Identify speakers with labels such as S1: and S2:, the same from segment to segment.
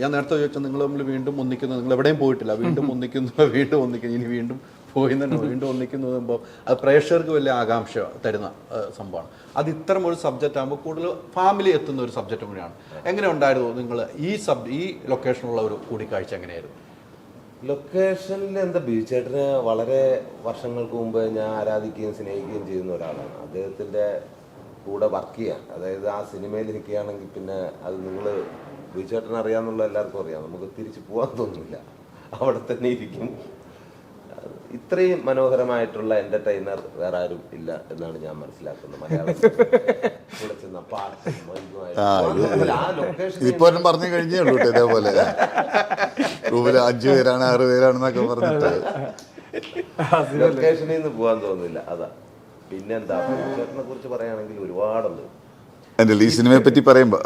S1: ഞാൻ നേരത്തെ ചോദിച്ചാൽ നിങ്ങൾ തമ്മിൽ വീണ്ടും ഒന്നിക്കുന്നു നിങ്ങൾ എവിടെയും പോയിട്ടില്ല. വീണ്ടും ഒന്നിക്കുന്നു വീണ്ടും ഒന്നിക്കുന്നു ഇനി വീണ്ടും പോയി തന്നെ വീണ്ടും ഒന്നിക്കുന്നു പറയുമ്പോൾ അത് പ്രേക്ഷകർക്ക് വലിയ ആകാംക്ഷ തരുന്ന സംഭവമാണ്. അത് ഇത്തരം ഒരു സബ്ജക്റ്റ് ആകുമ്പോൾ കൂടുതൽ ഫാമിലി എത്തുന്ന ഒരു സബ്ജക്റ്റ് കൂടിയാണ്. എങ്ങനെ ഉണ്ടായിരുന്നു നിങ്ങൾ ഈ സബ് ഈ ലൊക്കേഷനുള്ള ഒരു കൂടിക്കാഴ്ച എങ്ങനെയായിരുന്നു?
S2: ലൊക്കേഷനിൽ എന്താ ബീച്ചേട്ടന് വളരെ വർഷങ്ങൾക്ക് മുമ്പ് ഞാൻ ആരാധിക്കുകയും സ്നേഹിക്കുകയും ചെയ്യുന്ന ഒരാളാണ്. അദ്ദേഹത്തിന്റെ കൂടെ വർക്ക് ചെയ്യുക അതായത് ആ സിനിമയിൽ നിൽക്കുകയാണെങ്കിൽ പിന്നെ അത് നിങ്ങൾ ബീച്ചേട്ടൻ അറിയാമെന്നുള്ള എല്ലാവർക്കും അറിയാം. നമുക്ക് തിരിച്ചു പോകാൻ തോന്നുന്നില്ല. അവിടെ തന്നെ ഇരിക്കും. ഇത്രയും മനോഹരമായിട്ടുള്ള എന്റർടൈനർ വേറെ ആരും ഇല്ല എന്നാണ് ഞാൻ മനസ്സിലാക്കുന്നത്.
S3: ഇതിപ്പോ പറഞ്ഞു കഴിഞ്ഞേ ഉള്ളൂ ഇതേപോലെ. റൂമിൽ അഞ്ചു പേരാണ് ആറ് പേരാണെന്നൊക്കെ പറഞ്ഞിട്ട്.
S2: ലൊക്കേഷനിൽ നിന്ന് പോകാൻ തോന്നുന്നില്ല. അതാ. പിന്നെന്താ? ചേട്ടനെ കുറിച്ച് പറയുകയാണെങ്കിൽ ഒരുപാടുണ്ട്.
S3: എന്റെ ഈ സിനിമയെ പറ്റി
S2: പറയുമ്പോൾ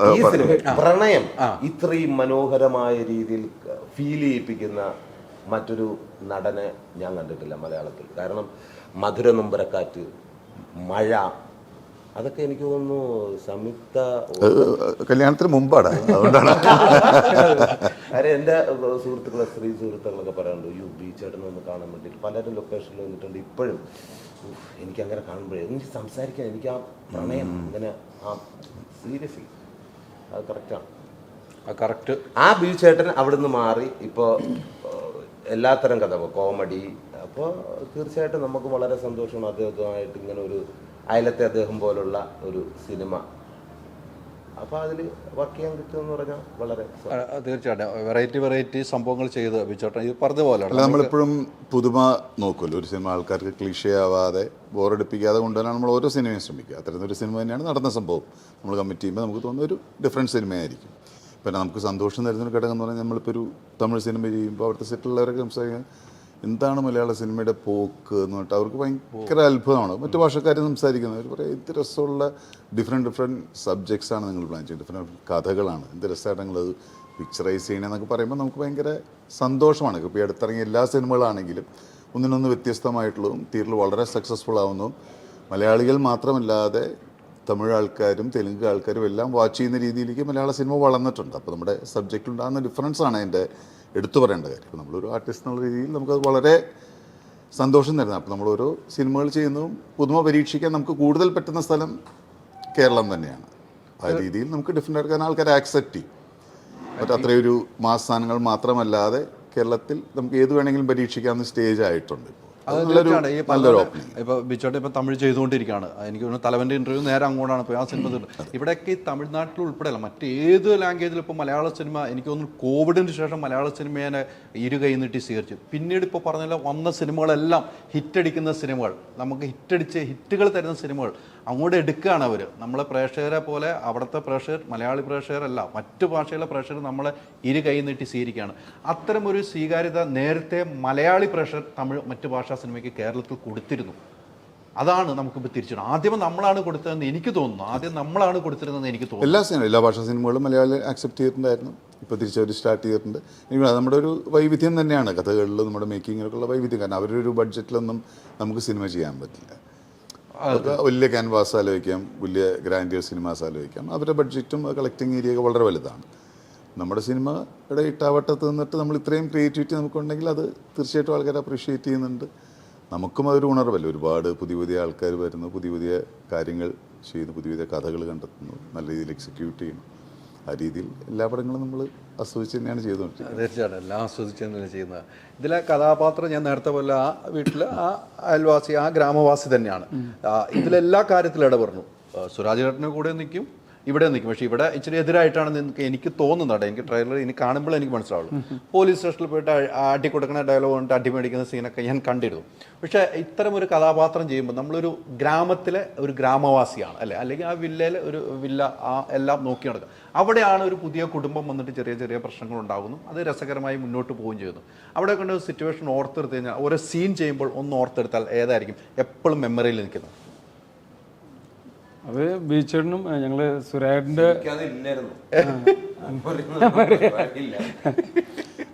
S2: പ്രണയം ഇത്രയും മനോഹരമായ രീതിയിൽ ഫീൽ ചെയ്യിപ്പിക്കുന്ന മറ്റൊരു നടനെ ഞാൻ കണ്ടിട്ടില്ല മലയാളത്തിൽ. കാരണം മധുര നുമ്പരക്കാറ്റ് മഴ അതൊക്കെ എനിക്ക് തോന്നുന്നു സംയുക്ത
S3: കല്യാണത്തിന് മുമ്പാണ്. അതുകൊണ്ടാണ്.
S2: അരെ എന്റെ സുഹൃത്തുക്കളെ സ്ത്രീ സുഹൃത്തുക്കളൊക്കെ പറയാറുണ്ട് യു ബി ചേട്ടനെ ഒന്ന് കാണാൻ വേണ്ടിയിട്ട്. പലരും ലൊക്കേഷനിൽ വന്നിട്ടുണ്ട്. ഇപ്പോഴും എനിക്ക് അങ്ങനെ കാണുമ്പോഴേ എനിക്ക് സംസാരിക്കാൻ എനിക്ക് ആ പ്രണയം അങ്ങനെ ആ സീരിയസ് അത് കറക്റ്റാണ്
S1: കറക്റ്റ്
S2: ആ ബി ചേട്ടൻ നിന്ന് മാറി ഇപ്പോൾ എല്ലാത്തരം കഥ കോമഡി അപ്പോൾ തീർച്ചയായിട്ടും നമുക്ക് വളരെ സന്തോഷമാണ് അദ്ദേഹവുമായിട്ട് ഇങ്ങനെ ഒരു അയലത്തെ അദ്ദേഹം പോലുള്ള ഒരു സിനിമ അപ്പോൾ അതിൽ വർക്ക് ചെയ്യാൻ കിട്ടുമെന്ന് പറഞ്ഞാൽ വളരെ
S1: തീർച്ചയായിട്ടും. വെറൈറ്റി വെറൈറ്റി സംഭവങ്ങൾ ചെയ്ത് ബിച്ചോട്ടൻ ഇത് പറഞ്ഞ പോലെ
S3: അല്ല നമ്മളെപ്പോഴും പുതുമ നോക്കുമല്ലോ ഒരു സിനിമ ആൾക്കാർക്ക് ക്ലീഷേ ആവാതെ ബോറടിപ്പിക്കാതെ കൊണ്ടുവരാൻ നമ്മൾ ഓരോ സിനിമയും ശ്രമിക്കുക. അത്തരത്തിലൊരു സിനിമ തന്നെയാണ് നടന്ന സംഭവം. നമ്മൾ കമ്മിറ്റ് ചെയ്യുമ്പോൾ നമുക്ക് തോന്നുന്ന ഒരു ഡിഫറെന്റ് സിനിമയായിരിക്കും. പിന്നെ നമുക്ക് സന്തോഷം തരുന്ന ഒരു ഘടകം എന്ന് പറഞ്ഞാൽ നമ്മളിപ്പോൾ ഒരു തമിഴ് സിനിമ ചെയ്യുമ്പോൾ അവിടുത്തെ സെറ്റിലുള്ളവരൊക്കെ സംസാരിക്കാൻ എന്താണ് മലയാള സിനിമയുടെ പോക്ക് എന്ന് പറഞ്ഞിട്ട് അവർക്ക് ഭയങ്കര അത്ഭുതമാണ്. മറ്റു ഭാഷക്കാർ സംസാരിക്കുന്നത്. അവർ പറയാം എന്ത് രസമുള്ള ഡിഫറെന്റ് ഡിഫറെന്റ് സബ്ജക്ട്സ് ആണ് നിങ്ങൾ പ്ലാൻ ചെയ്യുന്നത്. ഡിഫറെന്റ് കഥകളാണ്. എന്ത് രസമായിട്ട് നിങ്ങളത് പിക്ചറൈസ് ചെയ്യണമെന്നൊക്കെ പറയുമ്പോൾ നമുക്ക് ഭയങ്കര സന്തോഷമാണ്. ഇപ്പോൾ ഈ അടുത്തിറങ്ങിയ എല്ലാ സിനിമകളാണെങ്കിലും ഒന്നിനൊന്ന് വ്യത്യസ്തമായിട്ടുള്ളതും തീരിൽ വളരെ സക്സസ്ഫുൾ ആവുന്നതും മലയാളികൾ മാത്രമല്ലാതെ തമിഴ് ആൾക്കാരും തെലുങ്ക് ആൾക്കാരും എല്ലാം വാച്ച് ചെയ്യുന്ന രീതിയിലേക്ക് മലയാള സിനിമ വളർന്നിട്ടുണ്ട്. അപ്പോൾ നമ്മുടെ സബ്ജക്റ്റിലുണ്ടാകുന്ന ഡിഫറൻസ് ആണ് അതിന്റെ എടുത്തു പറയേണ്ട കാര്യം. നമ്മളൊരു ആർട്ടിസ്റ്റ് എന്നുള്ള രീതിയിൽ നമുക്കത് വളരെ സന്തോഷം തരുന്നത് അപ്പോൾ നമ്മൾ ഓരോ സിനിമകൾ ചെയ്യുന്നതും പുതുമ പരീക്ഷിക്കാൻ നമുക്ക് കൂടുതൽ പറ്റുന്ന സ്ഥലം കേരളം തന്നെയാണ്. ആ രീതിയിൽ നമുക്ക് ഡിഫറെന്റ് ആയിട്ട് ആൾക്കാർ ആക്സെപ്റ്റ് ചെയ്യും. മറ്റേ അത്രയൊരു മാസ് സാധനങ്ങൾ മാത്രമല്ലാതെ കേരളത്തിൽ നമുക്ക് ഏത് വേണമെങ്കിലും പരീക്ഷിക്കാവുന്ന സ്റ്റേജ് ആയിട്ടുണ്ട് ഇപ്പോൾ.
S1: തീർച്ചയാണ്. ഈ ഇപ്പൊ ബിച്ചോട്ടെ ഇപ്പൊ തമിഴ് ചെയ്തുകൊണ്ടിരിക്കുകയാണ്. എനിക്ക് തോന്നുന്നു തലവന്റെ ഇന്റർവ്യൂ നേരെ അങ്ങോട്ടാണ് പോയി. ആ സിനിമ ഇവിടെയൊക്കെ ഈ തമിഴ്നാട്ടിൽ ഉൾപ്പെടെയല്ല മറ്റേത് ലാംഗ്വേജിൽ ഇപ്പോൾ മലയാള സിനിമ എനിക്ക് തോന്നുന്നു കോവിഡിന് ശേഷം മലയാള സിനിമയെ ഇരു കൈ നീട്ടി സ്വീകരിച്ചു. പിന്നീട് ഇപ്പോൾ പറഞ്ഞല്ലോ വന്ന സിനിമകളെല്ലാം ഹിറ്റടിക്കുന്ന സിനിമകൾ നമുക്ക് ഹിറ്റടിച്ച് ഹിറ്റുകൾ തരുന്ന സിനിമകൾ അങ്ങോട്ട് എടുക്കുകയാണ് അവർ നമ്മളെ പ്രേക്ഷകരെ പോലെ അവിടുത്തെ പ്രേക്ഷകർ മലയാളി പ്രേക്ഷകരല്ല മറ്റു ഭാഷയിലെ പ്രേക്ഷകർ നമ്മളെ ഇരു കൈ നീട്ടി സ്വീകരിക്കുകയാണ്. അത്തരമൊരു സ്വീകാര്യത നേരത്തെ മലയാളി പ്രേക്ഷകർ തമിഴ് മറ്റു ഭാഷാ സിനിമയ്ക്ക് കേരളത്തിൽ കൊടുത്തിരുന്നു. അതാണ് നമുക്കിപ്പോൾ തിരിച്ചിടുന്നത് ആദ്യം നമ്മളാണ് കൊടുത്തതെന്ന് എനിക്ക് തോന്നുന്നു. ആദ്യം നമ്മളാണ് കൊടുത്തിരുന്നതെന്ന് എനിക്ക് തോന്നുന്നു.
S3: എല്ലാ സിനിമ എല്ലാ ഭാഷാ സിനിമകളും മലയാളി ആക്സെപ്റ്റ് ചെയ്തിട്ടുണ്ടായിരുന്നു. ഇപ്പോൾ തിരിച്ചവർ സ്റ്റാർട്ട് ചെയ്തിട്ടുണ്ട്. എനിക്ക് നമ്മുടെ ഒരു വൈവിധ്യം തന്നെയാണ്. കഥകളിലും നമ്മുടെ മേക്കിങ്ങിനൊക്കെയുള്ള വൈവിധ്യം. കാരണം അവരൊരു ബഡ്ജറ്റിലൊന്നും നമുക്ക് സിനിമ ചെയ്യാൻ പറ്റില്ല. വലിയ ക്യാൻവാസ് ആലോചിക്കാം വലിയ ഗ്രാൻഡിയർ സിനിമാസ് ആലോചിക്കാം. അവരുടെ ബഡ്ജറ്റും കളക്ടിങ് ഏരിയ ഒക്കെ വളരെ വലുതാണ്. നമ്മുടെ സിനിമയുടെ ഇട്ടാവട്ടത്ത് നിന്നിട്ട് നമ്മൾ ഇത്രയും ക്രിയേറ്റിവിറ്റി നമുക്കുണ്ടെങ്കിൽ അത് തീർച്ചയായിട്ടും ആൾക്കാർ അപ്രീഷിയേറ്റ് ചെയ്യുന്നുണ്ട്. നമുക്കും അതൊരു ഉണർവല്ലേ? ഒരുപാട് പുതിയ പുതിയ ആൾക്കാർ വരുന്നു പുതിയ പുതിയ കാര്യങ്ങൾ ചെയ്ത് പുതിയ പുതിയ കഥകൾ കണ്ടെത്തുന്നു നല്ല രീതിയിൽ എക്സിക്യൂട്ട് ചെയ്യുന്നു. ആ രീതിയിൽ എല്ലാ പടങ്ങളും നമ്മൾ ആസ്വദിച്ച് തന്നെയാണ് ചെയ്തുകൊണ്ടിരിക്കുന്നത്
S1: തീർച്ചയായിട്ടും. എല്ലാം ആസ്വദിച്ച് തന്നെയാണ് ചെയ്യുന്നത്. ഇതിലെ കഥാപാത്രം ഞാൻ നേരത്തെ പോലെ ആ വീട്ടിൽ ആ അയൽവാസി ആ ഗ്രാമവാസി തന്നെയാണ്. ഇതിലെല്ലാ കാര്യത്തിലും ഇടപെടുന്നു സുരാജ് ചേട്ടന് കൂടെ നിൽക്കും. ഇവിടെ നിൽക്കും. പക്ഷേ ഇവിടെ ഇച്ചിരി എതിരായിട്ടാണ് നിനക്ക് എനിക്ക് തോന്നുന്നത് എനിക്ക് ട്രെയിലർ ഇനി കാണുമ്പോൾ എനിക്ക് മനസ്സിലാവുള്ളൂ. പോലീസ് സ്റ്റേഷനിൽ പോയിട്ട് അടി കൊടുക്കുന്ന ഡയലോഗ് കൊണ്ട് അടി മേടിക്കുന്ന സീനൊക്കെ ഞാൻ കണ്ടിരുന്നു. പക്ഷേ ഇത്തരം ഒരു കഥാപാത്രം ചെയ്യുമ്പോൾ നമ്മളൊരു ഗ്രാമത്തിലെ ഒരു ഗ്രാമവാസിയാണ് അല്ലെ? അല്ലെങ്കിൽ ആ വില്ലയിലെ ഒരു വില്ല ആ എല്ലാം നോക്കി നടക്കുക. അവിടെയാണ് ഒരു പുതിയ കുടുംബം വന്നിട്ട് ചെറിയ ചെറിയ പ്രശ്നങ്ങൾ ഉണ്ടാകുന്നു അത് രസകരമായി മുന്നോട്ട് പോവുകയും ചെയ്യുന്നു അവിടെ കൊണ്ട് സിറ്റുവേഷൻ ഓർത്തെടുത്ത് കഴിഞ്ഞാൽ ഓരോ സീൻ ചെയ്യുമ്പോൾ ഒന്ന് ഓർത്തെടുത്താൽ ഏതായിരിക്കും? എപ്പോഴും മെമ്മറിയിൽ നിൽക്കുന്നത്.
S4: അത് ബീച്ചേട്ടനും ഞങ്ങൾ
S2: ഇല്ല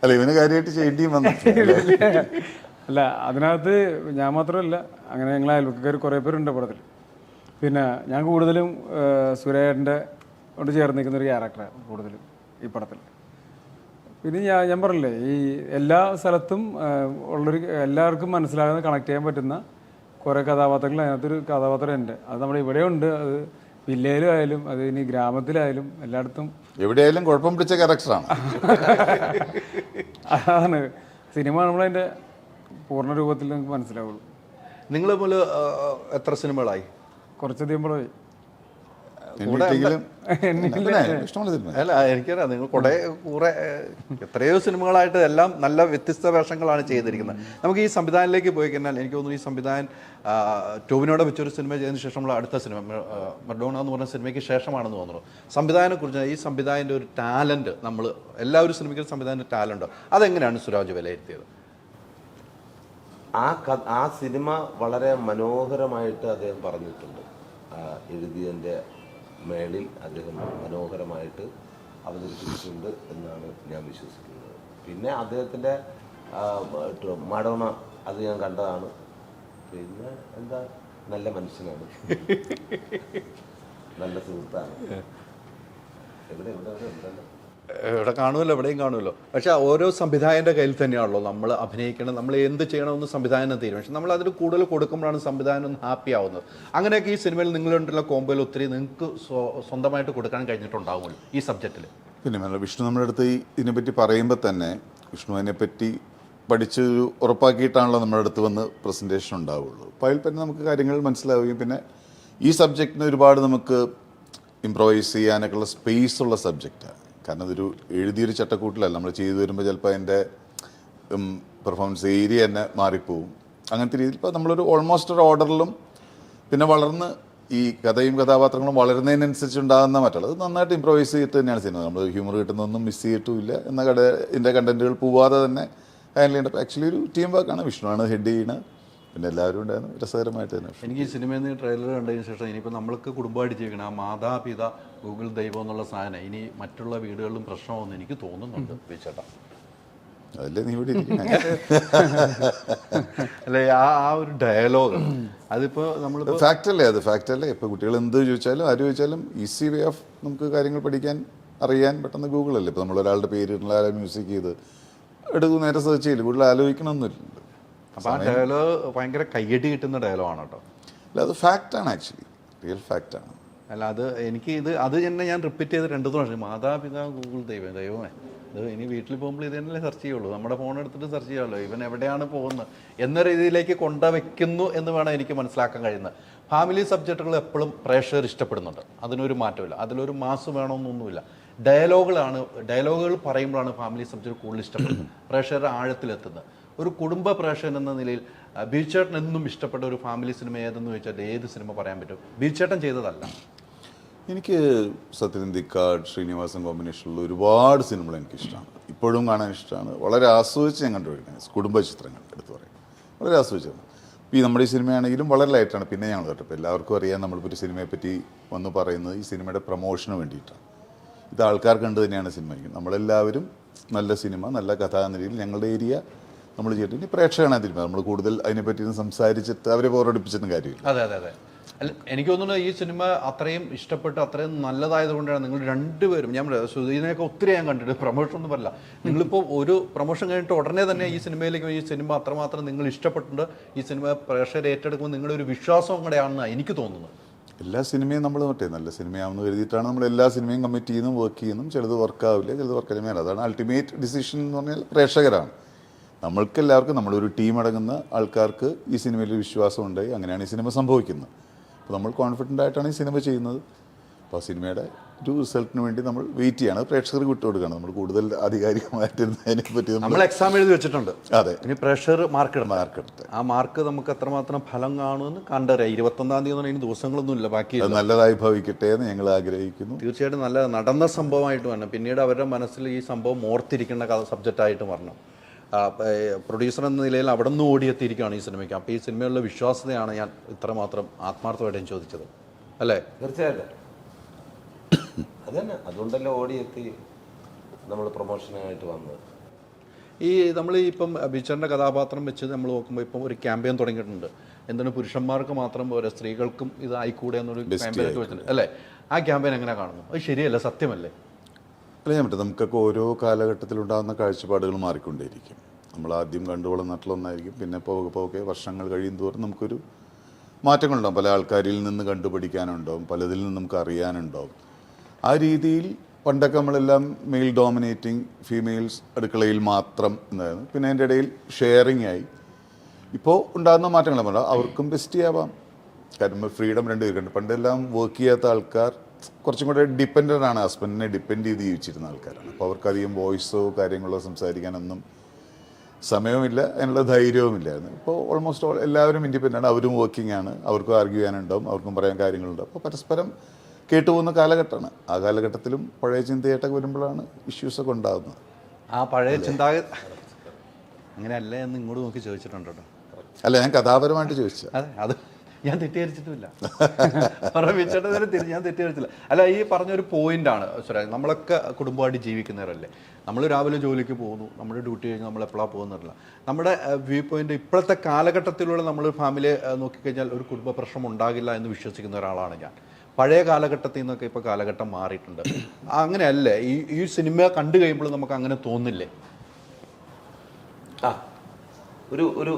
S3: അല്ല ഇവന് കാര്യമായിട്ട് ചെയ്യേണ്ടിയും വന്നു
S4: അല്ല? അതിനകത്ത് ഞാൻ മാത്രമല്ല അങ്ങനെ ഞങ്ങൾ അയൽവക്കാർ കുറേ പേരുണ്ട് പടത്തിൽ പിന്നെ ഞാൻ കൂടുതലും സുരേഷിന്റെ കൊണ്ട് ചേർന്ന് നിൽക്കുന്ന ഒരു ക്യാരക്ടറാണ് കൂടുതലും ഈ പടത്തിൽ പിന്നെ ഞാൻ ഞാൻ പറഞ്ഞില്ലേ ഈ എല്ലാ സ്ഥലത്തും ഉള്ളൊരു എല്ലാവർക്കും മനസ്സിലാകുന്ന കണക്ട് ചെയ്യാൻ പറ്റുന്ന കുറേ കഥാപാത്രങ്ങൾ അതിനകത്തൊരു കഥാപാത്രം ഉണ്ട്. അത് നമ്മുടെ ഇവിടെ ഉണ്ട്. അത് വില്ലയിലും ആയാലും അത് ഇനി ഗ്രാമത്തിലായാലും എല്ലായിടത്തും
S3: എവിടെയായാലും കുഴപ്പം പിടിച്ച ക്യാരക്ടറാണ്
S4: അതാണ്. സിനിമ നമ്മളതിന്റെ പൂർണ രൂപത്തിൽ നിങ്ങൾക്ക് മനസ്സിലാവുള്ളൂ.
S1: നിങ്ങൾ പോലെ എത്ര സിനിമകളായി?
S4: കുറച്ചധികം പോയി
S3: എണ്ണീട്ടെങ്കിലും പിന്നെ ഇഷ്ടമുള്ള സിനിമ
S1: അല്ല എനിക്കറിയാം. നിങ്ങൾ കുറെ കുറെ എത്രയോ സിനിമകളായിട്ട് എല്ലാം നല്ല വ്യത്യസ്ത വേഷങ്ങളാണ് ചെയ്തിരിക്കുന്നത്. നമുക്ക് ഈ സംവിധാനത്തിലേക്ക് പോയി കഴിഞ്ഞാൽ എനിക്ക് തോന്നുന്നു ഈ സംവിധാനം ടോബിനോടെ ടോവിനോടെ വെച്ചൊരു സിനിമ ചെയ്തതിന് ശേഷമുള്ള അടുത്ത സിനിമ മർഡോണ എന്ന് പറഞ്ഞ സിനിമയ്ക്ക് ശേഷമാണെന്ന് തോന്നുന്നു. സംവിധാനം കുറിച്ച് ഈ സംവിധാനന്റെ ഒരു ടാലന്റ് നമ്മൾ എല്ലാ എല്ലാവരും സിനിമയ്ക്കും സംവിധാനത്തിന്റെ ടാലന്റോ അതെങ്ങനെയാണ് സുരാജ് വിലയിരുത്തിയത്?
S2: ആ കഥ ആ സിനിമ വളരെ മനോഹരമായിട്ട് അദ്ദേഹം പറഞ്ഞിട്ടുണ്ട്. എഴുതിയതിന്റെ മേളിൽ അദ്ദേഹം മനോഹരമായിട്ട് അവതരിപ്പിച്ചിട്ടുണ്ട് എന്നാണ് ഞാൻ വിശ്വസിക്കുന്നത്. പിന്നെ അദ്ദേഹത്തിന്റെ മടോണ അത് ഞാൻ കണ്ടതാണ്. പിന്നെ എന്താ? നല്ല മനുഷ്യനാണ്. നല്ല സുഹൃത്താണ്. എവിടെ എവിടെ എവിടെ? ഉണ്ടല്ലോ.
S1: ഇവിടെ കാണുമല്ലോ എവിടെയും കാണുമല്ലോ. പക്ഷെ ഓരോ സംവിധായകന്റെ കയ്യിൽ തന്നെയാണല്ലോ നമ്മൾ അഭിനയിക്കണം നമ്മൾ എന്ത് ചെയ്യണമെന്ന് സംവിധാനം തീരുമാനിച്ചു നമ്മൾ അതിന് കൂടുതൽ കൊടുക്കുമ്പോഴാണ് സംവിധാനം ഒന്ന് ഹാപ്പി ആവുന്നത്. അങ്ങനെയൊക്കെ ഈ സിനിമയിൽ നിങ്ങളുണ്ടുള്ള കോമ്പോയിൽ ഒത്തിരി നിങ്ങൾക്ക് സ്വന്തമായിട്ട് കൊടുക്കാൻ കഴിഞ്ഞിട്ടുണ്ടാവുമല്ലോ ഈ സബ്ജക്റ്റിൽ
S3: പിന്നെ വിഷ്ണു നമ്മുടെ അടുത്ത് ഈ ഇതിനെപ്പറ്റി പറയുമ്പോൾ തന്നെ വിഷ്ണുവിനെ പറ്റി പഠിച്ച് ഉറപ്പാക്കിയിട്ടാണല്ലോ നമ്മുടെ അടുത്ത് വന്ന് പ്രസന്റേഷൻ ഉണ്ടാവുള്ളൂ. അപ്പോൾ അതിൽ തന്നെ നമുക്ക് കാര്യങ്ങൾ മനസ്സിലാവുകയും പിന്നെ ഈ സബ്ജക്റ്റിന് ഒരുപാട് നമുക്ക് ഇമ്പ്രവൈസ് ചെയ്യാനൊക്കെ ഉള്ള സ്പേസ് ഉള്ള സബ്ജക്റ്റാണ് കാരണം അതൊരു എഴുതിയൊരു ചട്ടക്കൂട്ടിലല്ല. നമ്മൾ ചെയ്തു വരുമ്പോൾ ചിലപ്പോൾ അതിന്റെ പെർഫോമൻസ് ഏരിയ തന്നെ മാറിപ്പോവും. അങ്ങനത്തെ രീതിയിൽ ഇപ്പോൾ നമ്മളൊരു ഓൾമോസ്റ്റ് ഒരു ഓർഡറിലും പിന്നെ വളർന്ന് ഈ കഥയും കഥാപാത്രങ്ങളും വളരുന്നതിനനുസരിച്ച് ഉണ്ടാകുന്ന മറ്റുള്ളത് നന്നായിട്ട് ഇമ്പ്രവൈസ് ചെയ്തിട്ട് തന്നെയാണ് ചെയ്യുന്നത്. നമ്മൾ ഹ്യൂമർ കിട്ടുന്നതൊന്നും മിസ് ചെയ്തിട്ടുമില്ല എന്ന കട ഇതിന്റെ കണ്ടന്റുകൾ പോവാതെ തന്നെ ഹാൻഡിൽ ചെയ്യേണ്ട. ആക്ച്വലി ഒരു ടീം വർക്കാണ് വിഷ്ണുവാണ് ഹെഡ് ചെയ്യുന്നത് പിന്നെ എല്ലാവരും ഉണ്ടായിരുന്നു. രസകരമായിട്ട് തന്നെ.
S1: എനിക്ക് ഈ സിനിമയിൽ നിന്ന് ട്രെയിലർ കണ്ടതിന് ശേഷം ഇനിയിപ്പോൾ നമ്മൾക്ക് കുടുംബമായിട്ട് ജീവിക്കണം ആ മാതാപിത ഗൂഗിൾ ദൈവം എന്നുള്ള സാധനം. ഇനി മറ്റുള്ള വീടുകളിലും പ്രശ്നമാണെന്ന് എനിക്ക് തോന്നുന്നുണ്ട് വിചേട്ടാ
S3: അതല്ലേ നീ ഇവിടെ
S1: അല്ലേ ആ ആ ഒരു ഡയലോഗ് അതിപ്പോൾ നമ്മൾ
S3: ഫാക്റ്റ് അല്ലേ അത് ഫാക്റ്റ് അല്ലേ? ഇപ്പോൾ കുട്ടികൾ എന്ത് ചോദിച്ചാലും ആര് ചോദിച്ചാലും ഈസി വേ ഓഫ് നമുക്ക് കാര്യങ്ങൾ പഠിക്കാൻ അറിയാൻ പെട്ടെന്ന് ഗൂഗിൾ അല്ലേ? ഇപ്പോൾ നമ്മൾ ഒരാളുടെ പേര് മ്യൂസിക് ചെയ്ത് എടുക്കും നേരെ സെർച്ച് ചെയ്യില്ല കൂടുതൽ ആലോചിക്കണമെന്നില്ല
S1: അപ്പോൾ ആ ഡയലോഗ് ഭയങ്കര കയ്യടി കിട്ടുന്ന ഡയലോഗാണ് കേട്ടോ
S3: അല്ല അത് ഫാക്റ്റാണ് ആക്ച്വലി റിയൽ ഫാക്റ്റാണ്
S1: അല്ല അത് എനിക്ക് ഇത് അത് തന്നെ ഞാൻ റിപ്പീറ്റ് ചെയ്ത് രണ്ടു പ്രാവശ്യം. മാതാപിതാ ഗൂഗിൾ ദൈവം ദൈവമേ. അത് ഇനി വീട്ടിൽ പോകുമ്പോൾ ഇത് തന്നെ സെർച്ച് ചെയ്യുള്ളൂ. നമ്മുടെ ഫോൺ എടുത്തിട്ട് സെർച്ച് ചെയ്യാമല്ലോ. ഇവൻ എവിടെയാണ് പോകുന്നത്? എന്ന രീതിയിലേക്ക് കൊണ്ടുവയ്ക്കുന്നു എന്ന് വേണം എനിക്ക് മനസ്സിലാക്കാൻ കഴിയുന്നത്. ഫാമിലി സബ്ജക്റ്റുകൾ എപ്പോഴും പ്രേക്ഷകർ ഇഷ്ടപ്പെടുന്നുണ്ട്. അതിനൊരു മാറ്റമില്ല അതിലൊരു മാസ് വേണമെന്നൊന്നുമില്ല. ഡയലോഗുകളാണ് ഡയലോഗുകൾ പറയുമ്പോഴാണ് ഫാമിലി സബ്ജക്റ്റ് കൂടുതൽ ഇഷ്ടപ്പെടുന്നത്. പ്രേക്ഷകരുടെ ആഴത്തിലെത്തുന്നത്. ഒരു കുടുംബ പ്രേക്ഷകൻ എന്ന നിലയിൽ ബീച്ചേട്ടൻ എന്നും ഇഷ്ടപ്പെട്ട ഒരു ഫാമിലി സിനിമ ഏതെന്ന് ചോദിച്ചാൽ ഏത് സിനിമ പറയാൻ പറ്റും? ബീച്ചേട്ടൻ ചെയ്തതല്ല.
S3: എനിക്ക് സത്യനന്ദിക്കാട് ശ്രീനിവാസൻ കോമ്പിനേഷനിലുള്ള ഒരുപാട് സിനിമകൾ എനിക്കിഷ്ടമാണ്. ഇപ്പോഴും കാണാൻ ഇഷ്ടമാണ്. വളരെ ആസ്വദിച്ച് ഞാൻ കണ്ടുപിടിക്കുന്നത്. കുടുംബ ചിത്രങ്ങൾ എടുത്തു പറയും. വളരെ ആസ്വദിച്ചത് ഈ നമ്മുടെ ഈ സിനിമയാണെങ്കിലും വളരെ ലൈറ്റാണ്. പിന്നെ ഞങ്ങൾ കേട്ടപ്പോൾ എല്ലാവർക്കും അറിയാം നമ്മളിപ്പോൾ ഒരു സിനിമയെ പറ്റി വന്ന് പറയുന്നത് ഈ സിനിമയുടെ പ്രൊമോഷന് വേണ്ടിയിട്ടാണ്. ഇത് ആൾക്കാർ കണ്ടു തന്നെയാണ് സിനിമ. നമ്മളെല്ലാവരും നല്ല സിനിമ നല്ല കഥാ എന്ന രീതിയിൽ ഞങ്ങളുടെ ഏരിയ നമ്മൾ ചെയ്തിട്ട്. ഇനി പ്രേക്ഷകനാണ് തീരുമാനം നമ്മൾ കൂടുതൽ അതിനെപ്പറ്റി പറ്റി സംസാരിച്ചിട്ട് അവരെ ബോറടിപ്പിച്ചിട്ടും കാര്യമില്ല.
S1: അതെ അതെ അതെ. അല്ല എനിക്ക് തോന്നുന്നു ഈ സിനിമ അത്രയും ഇഷ്ടപ്പെട്ട് അത്രയും നല്ലതായതുകൊണ്ടാണ് നിങ്ങൾ രണ്ടുപേരും ഞാൻ പറയാം, സുധീനെയൊക്കെ ഒത്തിരി ഞാൻ കണ്ടിട്ട് പ്രൊമോഷൻ ഒന്നും പറയില്ല. നിങ്ങളിപ്പോൾ ഒരു പ്രൊമോഷൻ കഴിഞ്ഞിട്ട് ഉടനെ തന്നെ ഈ സിനിമയിലേക്ക് ഈ സിനിമ അത്രമാത്രം നിങ്ങൾ ഇഷ്ടപ്പെട്ടിട്ടുണ്ട്. ഈ സിനിമ പ്രേക്ഷകരെ ഏറ്റെടുക്കുമ്പോൾ നിങ്ങളുടെ ഒരു വിശ്വാസം കൂടെയാണെന്ന് എനിക്ക് തോന്നുന്നത്.
S3: എല്ലാ സിനിമയും നമ്മൾ മറ്റേ നല്ല സിനിമയാണെന്ന് കരുതിയിട്ടാണ് നമ്മൾ എല്ലാ സിനിമയും കമ്മിറ്റ് ചെയ്യുന്നു വർക്ക് ചെയ്യുന്നു. ചിലത് വർക്കാവില്ല ചിലത് വർക്കാവില്ല അതാണ് അൾട്ടിമേറ്റ് ഡിസിഷൻ എന്ന് പറഞ്ഞാൽ പ്രേക്ഷകരാണ്. നമ്മൾക്ക് എല്ലാവർക്കും നമ്മളൊരു ടീം അടങ്ങുന്ന ആൾക്കാർക്ക് ഈ സിനിമയിൽ വിശ്വാസം ഉണ്ടായി അങ്ങനെയാണ് ഈ സിനിമ സംഭവിക്കുന്നത്. അപ്പോൾ നമ്മൾ കോൺഫിഡന്റ് ആയിട്ടാണ് ഈ സിനിമ ചെയ്യുന്നത്. അപ്പോൾ ആ സിനിമയുടെ ഒരു റിസൾട്ടിന് വേണ്ടി നമ്മൾ വെയിറ്റ് ചെയ്യാണ്. പ്രേക്ഷകർ വിട്ടു വിട്ടുകൊടുക്കുകയാണ് നമ്മൾ കൂടുതൽ ആധികാരികമായിട്ടിരുന്നതിനെ പറ്റി നമ്മൾ
S1: എക്സാം എഴുതി വെച്ചിട്ടുണ്ട്.
S3: അതെ.
S1: ഇനി പ്രഷർ മാർക്ക് മാർക്ക്
S3: എടുത്ത്.
S1: ആ മാർക്ക് നമുക്ക് എത്രമാത്രം ഫലം കാണുമെന്ന് കണ്ടറിയാം. ഇരുപത്തൊന്നാം തീയതി എന്ന് പറഞ്ഞാൽ ഇനി ദിവസങ്ങളൊന്നുമില്ല ബാക്കി
S3: നല്ലതായി ഭവിക്കട്ടെ എന്ന് ഞങ്ങൾ ആഗ്രഹിക്കുന്നു.
S1: തീർച്ചയായിട്ടും നല്ല നടന്ന സംഭവമായിട്ട് വരണം. പിന്നീട് അവരുടെ മനസ്സിൽ ഈ സംഭവം ഓർത്തിരിക്കേണ്ട കഥ സബ്ജക്റ്റായിട്ട് വരണം. പ്രൊഡ്യൂസർ എന്ന നിലയിൽ അവിടെ നിന്ന് ഓടിയെത്തിയിരിക്കുകയാണ് ഈ സിനിമയ്ക്ക്. അപ്പോൾ ഈ സിനിമയുള്ള വിശ്വാസതയാണ് ഞാൻ ഇത്രമാത്രം ആത്മാർത്ഥമായിട്ട് ഞാൻ ചോദിച്ചത്. അല്ലേ?
S2: തീർച്ചയായിട്ടും. അത് തന്നെ അതുകൊണ്ടല്ലേ ഓടിയെത്തി നമ്മൾ പ്രൊമോഷനായിട്ട് വന്നത്.
S1: ഈ നമ്മൾ ഇപ്പം ബിച്ചറിന്റെ കഥാപാത്രം വെച്ച് നമ്മൾ നോക്കുമ്പോൾ ഇപ്പം ഒരു ക്യാമ്പയിൻ തുടങ്ങിയിട്ടുണ്ട്. എന്താണ് പുരുഷന്മാർക്ക് മാത്രം പോലെ സ്ത്രീകൾക്കും ഇത് ആയിക്കൂടെ എന്നൊരു ക്യാമ്പയിൻ ഒക്കെ വെച്ചിട്ടുണ്ട്. അല്ലേ? ആ ക്യാമ്പയിൻ എങ്ങനെ കാണുന്നു അത് ശരിയല്ല സത്യമല്ലേ?
S3: അല്ല പറ്റും. നമുക്കൊക്കെ ഓരോ കാലഘട്ടത്തിലുണ്ടാകുന്ന കാഴ്ചപ്പാടുകൾ മാറിക്കൊണ്ടേയിരിക്കും. നമ്മൾ ആദ്യം കണ്ടു വളർന്നിട്ടുള്ള ഒന്നായിരിക്കും പിന്നെ പോകെ പോകെ വർഷങ്ങൾ കഴിയും തോറും നമുക്കൊരു മാറ്റങ്ങളുണ്ടാവും. പല ആൾക്കാരിൽ നിന്ന് കണ്ടുപിടിക്കാനുണ്ടാവും. പലതിൽ നിന്ന് നമുക്ക് അറിയാനുണ്ടാവും. ആ രീതിയിൽ പണ്ടൊക്കെ നമ്മളെല്ലാം മെയിൽ ഡോമിനേറ്റിംഗ് ഫീമെയിൽസ് അടുക്കളയിൽ മാത്രം എന്നായിരുന്നു പിന്നെ അതിന്റെ ഇടയിൽ ഷെയറിംഗ് ആയി. ഇപ്പോൾ ഉണ്ടാകുന്ന മാറ്റങ്ങൾ അവർക്കും ബെസ്റ്റ് ആവാം. കാരണം ഫ്രീഡം രണ്ട് പേരുണ്ട്. പണ്ടെല്ലാം വർക്ക് ചെയ്യാത്ത ആൾക്കാർ കുറച്ചും കൂടെ ഡിപ്പെൻഡന്റ് ആണ് ഹസ്ബൻഡിനെ ഡിപ്പെൻഡ് ചെയ്ത് ജീവിച്ചിരുന്ന ആൾക്കാരാണ്. അപ്പോൾ അവർക്കധികം വോയിസോ കാര്യങ്ങളോ സംസാരിക്കാനൊന്നും സമയവുമില്ല അതിനുള്ള ധൈര്യവുമില്ലായിരുന്നു. ഇപ്പോൾ ഓൾമോസ്റ്റ് ഓൾ എല്ലാവരും ഇൻഡിപെൻഡന്റ് ആണ് അവരും വർക്കിംഗ് ആണ് അവർക്കും ആർഗ്യൂ ചെയ്യാനുണ്ടാവും അവർക്കും പറയാൻ കാര്യങ്ങളുണ്ടാവും. അപ്പോൾ പരസ്പരം കേട്ടുപോകുന്ന കാലഘട്ടമാണ്. ആ കാലഘട്ടത്തിലും പഴയ ചിന്തയായിട്ടൊക്കെ വരുമ്പോഴാണ് ഇഷ്യൂസൊക്കെ ഉണ്ടാകുന്നത്.
S1: ആ പഴയ ചിന്താഗതി അങ്ങനെയല്ല എന്ന് ഇങ്ങോട്ട് നോക്കി ചോദിച്ചിട്ടുണ്ട്? കേട്ടോ
S3: അല്ല ഞാൻ കഥാപരമായിട്ട് ചോദിച്ചത്.
S1: അതെ അത് ഞാൻ തെറ്റിദ്ധരിച്ചിട്ടുമില്ല. പറമ്പിച്ചേട്ടതിനെ തിരിച്ച് ഞാൻ തെറ്റിദ്ധരിച്ചില്ല. അല്ല ഈ പറഞ്ഞൊരു പോയിന്റാണ് സുരാജ് നമ്മളൊക്കെ കുടുംബമായിട്ട് ജീവിക്കുന്നവരല്ലേ? നമ്മൾ രാവിലെ ജോലിക്ക് പോകുന്നു നമ്മുടെ ഡ്യൂട്ടി കഴിഞ്ഞ് നമ്മൾ എപ്പോഴാണ് പോകുന്നില്ല നമ്മുടെ വ്യൂ പോയിന്റ് ഇപ്പോഴത്തെ കാലഘട്ടത്തിലൂടെ നമ്മൾ ഫാമിലി നോക്കിക്കഴിഞ്ഞാൽ ഒരു കുടുംബ പ്രശ്നം ഉണ്ടാകില്ല എന്ന് വിശ്വസിക്കുന്ന ഒരാളാണ് ഞാൻ. പഴയ കാലഘട്ടത്തിൽ നിന്നൊക്കെ ഇപ്പോൾ കാലഘട്ടം മാറിയിട്ടുണ്ട്. അങ്ങനെയല്ലേ? ഈ ഈ സിനിമ കണ്ടു കഴിയുമ്പോൾ നമുക്ക് അങ്ങനെ തോന്നില്ലേ?
S2: ആ. ഒരു ഒരു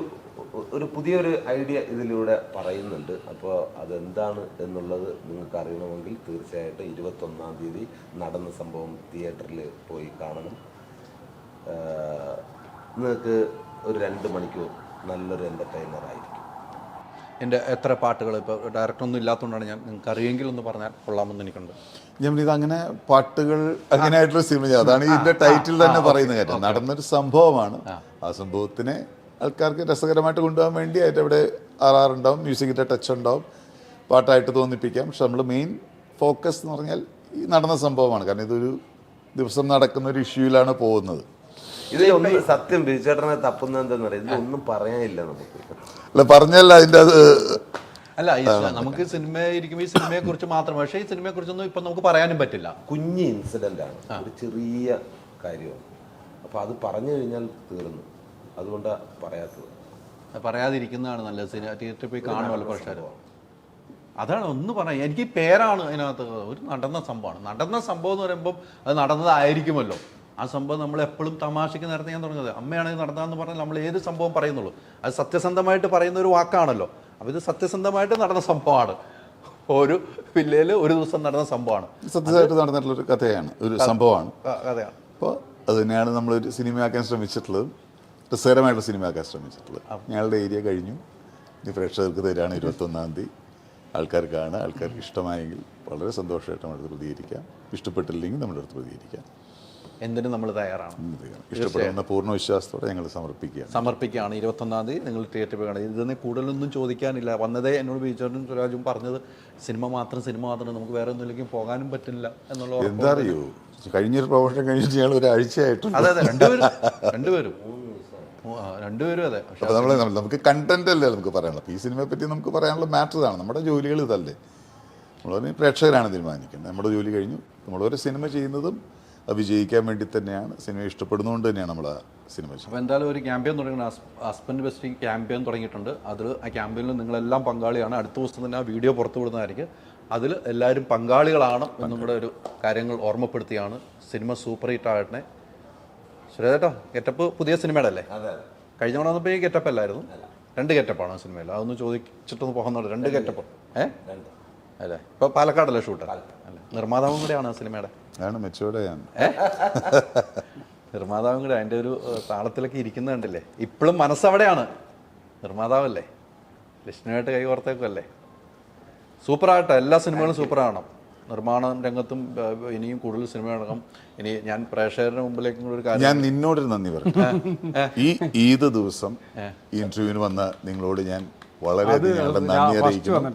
S2: ഒരു പുതിയൊരു ഐഡിയ ഇതിലൂടെ പറയുന്നുണ്ട്. അപ്പോൾ അതെന്താണ് എന്നുള്ളത് നിങ്ങൾക്ക് അറിയണമെങ്കിൽ തീർച്ചയായിട്ടും ഇരുപത്തൊന്നാം തീയതി നടന്ന സംഭവം തിയേറ്ററിൽ പോയി കാണണം. നിങ്ങൾക്ക് ഒരു രണ്ട് മണിക്കൂർ നല്ലൊരു എന്റർടൈനർ ആയിരിക്കും.
S1: എന്റെ എത്ര പാട്ടുകൾ ഇപ്പോൾ ഡയറക്റ്റ് ഒന്നും ഇല്ലാത്തതുകൊണ്ടാണ് ഞാൻ നിങ്ങൾക്ക് അറിയെങ്കിൽ ഒന്ന് പറഞ്ഞാൽ കൊള്ളാമെന്ന് എനിക്കുണ്ട്.
S3: ഞാൻ ഇത് അങ്ങനെ പാട്ടുകൾ അങ്ങനെയായിട്ടുള്ള സിനിമ അതാണ് ഇതിന്റെ ടൈറ്റിൽ തന്നെ പറയുന്ന കാര്യം. നടന്നൊരു സംഭവമാണ്. ആ സംഭവത്തിനെ ആൾക്കാർക്ക് രസകരമായിട്ട് കൊണ്ടുപോകാൻ വേണ്ടി അതിന്റെ അവിടെ ആർ ആർ ഉണ്ടാവും മ്യൂസിക്കിന്റെ ടച്ച് ഉണ്ടാവും പാട്ടായിട്ട് തോന്നിപ്പിക്കാം. പക്ഷെ നമ്മൾ മെയിൻ ഫോക്കസ് എന്ന് പറഞ്ഞാൽ ഈ നടന്ന സംഭവമാണ്. കാരണം ഇതൊരു ദിവസം നടക്കുന്ന ഒരു ഇഷ്യൂവിലാണ് പോകുന്നത്.
S2: ഇതിലൊന്നും സത്യം ബിജുചേട്ടനെ തപ്പുന്നത് എന്താണെന്ന് അറിയാം? ഇതിലൊന്നും പറയാനില്ല നമുക്ക്.
S3: അല്ല പറഞ്ഞല്ല അതിന്റെ അത്
S1: അല്ല ഈ നമുക്ക് സിനിമ ഇരിക്കുമ്പോൾ ഈ സിനിമയെ കുറിച്ച് മാത്രം. പക്ഷേ ഈ സിനിമയെ കുറിച്ചൊന്നും ഇപ്പൊ നമുക്ക് പറയാനും പറ്റില്ല.
S2: കുഞ്ഞ് ഇൻസിഡന്റ് ആണ്. ഒരു ചെറിയ കാര്യമാണ്. അപ്പോൾ അത് പറഞ്ഞു കഴിഞ്ഞാൽ തീർന്നു. അതുകൊണ്ടാണ് പറയാത്തത്.
S1: പറയാതിരിക്കുന്നതാണ് നല്ലത്. സിനിമ തിയേറ്ററിൽ പോയി കാണുമല്ലോ പ്രശ്നം അതാണ് ഒന്ന് പറയാം. എനിക്ക് പേരാണ് അതിനകത്ത് ഒരു നടന്ന സംഭവമാണ്. നടന്ന സംഭവം എന്ന് പറയുമ്പോൾ അത് നടന്നതായിരിക്കുമല്ലോ. ആ സംഭവം നമ്മൾ എപ്പോഴും തമാശയ്ക്ക് നേരത്തെ ഞാൻ തുടങ്ങുന്നത് അമ്മയാണെങ്കിൽ ഇത് നടന്നതെന്ന് പറഞ്ഞാൽ നമ്മൾ ഏത് സംഭവം പറയുന്നുള്ളൂ. അത് സത്യസന്ധമായിട്ട് പറയുന്ന ഒരു വാക്കാണല്ലോ. അപ്പോൾ ഇത് സത്യസന്ധമായിട്ട് നടന്ന സംഭവമാണ്. ഒരു വില്ലയിൽ ഒരു ദിവസം നടന്ന സംഭവമാണ്.
S3: സത്യമായിട്ട് നടന്നിട്ടുള്ളൊരു കഥയാണ്. ഒരു സംഭവമാണ്.
S1: കഥയാണ്.
S3: അപ്പോൾ അത് തന്നെയാണ് നമ്മളൊരു സിനിമയാക്കാൻ ശ്രമിച്ചിട്ടുള്ളത്. രസകരമായിട്ടുള്ള സിനിമയാക്കാൻ ശ്രമിച്ചിട്ടുള്ളത്. ഞങ്ങളുടെ ഏരിയ കഴിഞ്ഞു. ഇനി പ്രേക്ഷകർക്ക് തരാണ് ഇരുപത്തൊന്നാം തീയതി. ആൾക്കാർക്കാണ് കാണുക ആൾക്കാർക്ക് ഇഷ്ടമായെങ്കിൽ വളരെ സന്തോഷമായിട്ട് നമ്മുടെ അടുത്ത് പ്രതികരിക്കാം. ഇഷ്ടപ്പെട്ടില്ലെങ്കിൽ നമ്മുടെ അടുത്ത് പ്രതികരിക്കാം.
S1: എന്തിനും നമ്മൾ തയ്യാറാണ്.
S3: ഇഷ്ടപ്പെടുന്ന പൂർണ വിശ്വാസത്തോടെ ഞങ്ങൾ സമർപ്പിക്കുക
S1: സമർപ്പിക്കുകയാണ്. ഇരുപത്തൊന്നാം തീയതി നിങ്ങൾ തിയേറ്ററിൽ പോയി കാണുക. ഇതിൽ കൂടുതലൊന്നും ചോദിക്കാനില്ല. വന്നതേ എന്നോട് ബീച്ചോടും സുരാജും പറഞ്ഞത് സിനിമ മാത്രം സിനിമ മാത്രം നമുക്ക് വേറെ ഒന്നുമില്ലെങ്കിൽ പോകാനും പറ്റില്ല എന്നുള്ള.
S3: എന്താ അറിയോ? കഴിഞ്ഞൊരു പ്രൊമോഷൻ കഴിഞ്ഞിട്ട് ഞങ്ങൾ ഒരാഴ്ചയായിട്ടുണ്ട്.
S1: അതെ അതെ. രണ്ടുപേരും രണ്ടുപേരും. രണ്ടുപേരും അതെ.
S3: അപ്പോൾ നമ്മൾ നമുക്ക് കണ്ടന്റ് അല്ലേ നമുക്ക് പറയാനുള്ളത് അപ്പോൾ ഈ സിനിമയെ പറ്റി നമുക്ക് പറയാനുള്ള മാറ്റർ ഇതാണ്. നമ്മുടെ ജോലികൾ ഇതല്ലേ. നമ്മൾ പ്രേക്ഷകരാണ് തീരുമാനിക്കുന്നത്. നമ്മുടെ ജോലി കഴിഞ്ഞു. നമ്മളൊരു ഒരു സിനിമ ചെയ്യുന്നതും അത് വിജയിക്കാൻ വേണ്ടി തന്നെയാണ്. സിനിമ ഇഷ്ടപ്പെടുന്നതുകൊണ്ട് തന്നെയാണ് നമ്മൾ സിനിമ
S1: അപ്പോൾ എന്തായാലും ഒരു ക്യാമ്പയിൻ തുടങ്ങുന്ന ഹസ്ബൻഡ് ബെസ്റ്റ് ക്യാമ്പയിൻ തുടങ്ങിയിട്ടുണ്ട്. അതിൽ ആ ക്യാമ്പയിനിൽ നിങ്ങളെല്ലാം പങ്കാളിയാണ്. അടുത്ത ദിവസം തന്നെ ആ വീഡിയോ പുറത്തു വിടുന്നതായിരിക്കും. അതിൽ എല്ലാവരും പങ്കാളികളാണ് എന്നും കൂടെ ഒരു കാര്യങ്ങൾ ഓർമ്മപ്പെടുത്തിയാണ് സിനിമ സൂപ്പർ ഹിറ്റ് ആകട്ടെ. സുരേതട്ടോ ഗെറ്റപ്പ് പുതിയ സിനിമയുടെ അല്ലേ? കഴിഞ്ഞ തവണ വന്നപ്പോൾ ഈ ഗെറ്റപ്പ് അല്ലായിരുന്നു? രണ്ട് ഗെറ്റപ്പാണ് ആ സിനിമയിൽ? അതൊന്ന് ചോദിച്ചിട്ടൊന്ന് പോകുന്നുണ്ട് രണ്ട് ഗെറ്റപ്പ് ഏ? അല്ലെ? ഇപ്പോൾ പാലക്കാടല്ലേ ഷൂട്ട്? അല്ലേ? നിർമ്മാതാവും കൂടെയാണ് ആ സിനിമയുടെ? നിർമ്മാതാവും കൂടെ അതിന്റെ ഒരു താളത്തിലൊക്കെ ഇരിക്കുന്നത് കണ്ടില്ലേ? ഇപ്പോഴും മനസ്സവിടെയാണ്. നിർമ്മാതാവല്ലേ? ലക്ഷ്മിയായിട്ട് കൈ കോർത്തേക്കല്ലേ സൂപ്പറാകട്ടെ. എല്ലാ സിനിമകളും സൂപ്പറാകണം. നിർമ്മാണ രംഗത്തും ഇനിയും കൂടുതൽ സിനിമ അടക്കം. ഇനി ഞാൻ പ്രേക്ഷകരുടെ മുമ്പിലേക്കും കൂടി ഒരു കാര്യം
S3: ഞാൻ നിന്നോടൊരു നന്ദി പറഞ്ഞു ഈ ഈദ് ദിവസം ഈ ഇന്റർവ്യൂവിന് വന്ന നിങ്ങളോട് ഞാൻ വളരെ നന്ദി അറിയിക്കുന്നു.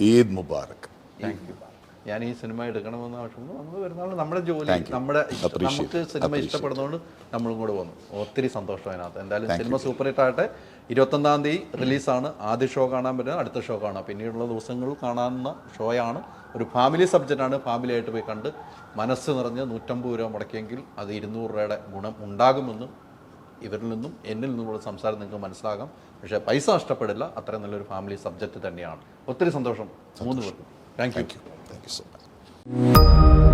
S3: ഈദ് മുബാറക്.
S1: ഞാൻ ഈ സിനിമ എടുക്കണമെന്ന് ആവശ്യമുണ്ട്. നമ്മൾ വരുന്നാണ് നമ്മുടെ ജോലി നമ്മുടെ ഇഷ്ടം- നമുക്ക് സിനിമ. ഇഷ്ടപ്പെടുന്നതുകൊണ്ട് നമ്മളും കൂടെ വന്നു. ഒത്തിരി സന്തോഷം അതിനകത്ത്. എന്തായാലും സിനിമ സൂപ്പർ ഹിറ്റ് ആകട്ടെ. ഇരുപത്തൊന്നാം തീയതി റിലീസാണ്. ആദ്യ ഷോ കാണാൻ പറ്റുന്നത് അടുത്ത ഷോ കാണാം. പിന്നീടുള്ള ദിവസങ്ങളിൽ കാണാവുന്ന ഷോയാണ്. ഒരു ഫാമിലി സബ്ജക്റ്റാണ് ഫാമിലിയായിട്ട് പോയി കണ്ട് മനസ്സ് നിറഞ്ഞ് നൂറ്റമ്പത് രൂപ മുടക്കിയെങ്കിൽ അത് ഇരുന്നൂറ് രൂപയുടെ ഗുണം ഉണ്ടാകുമെന്നും ഇവരിൽ നിന്നും എന്നിൽ നിന്നുമുള്ള സംസാരം നിങ്ങൾക്ക് മനസ്സിലാകാം. പക്ഷേ പൈസ നഷ്ടപ്പെടില്ല. അത്രയും നല്ലൊരു ഫാമിലി സബ്ജക്റ്റ് തന്നെയാണ്. ഒത്തിരി സന്തോഷം. മൂന്ന് പേർക്കും. Thank you
S3: thank you so much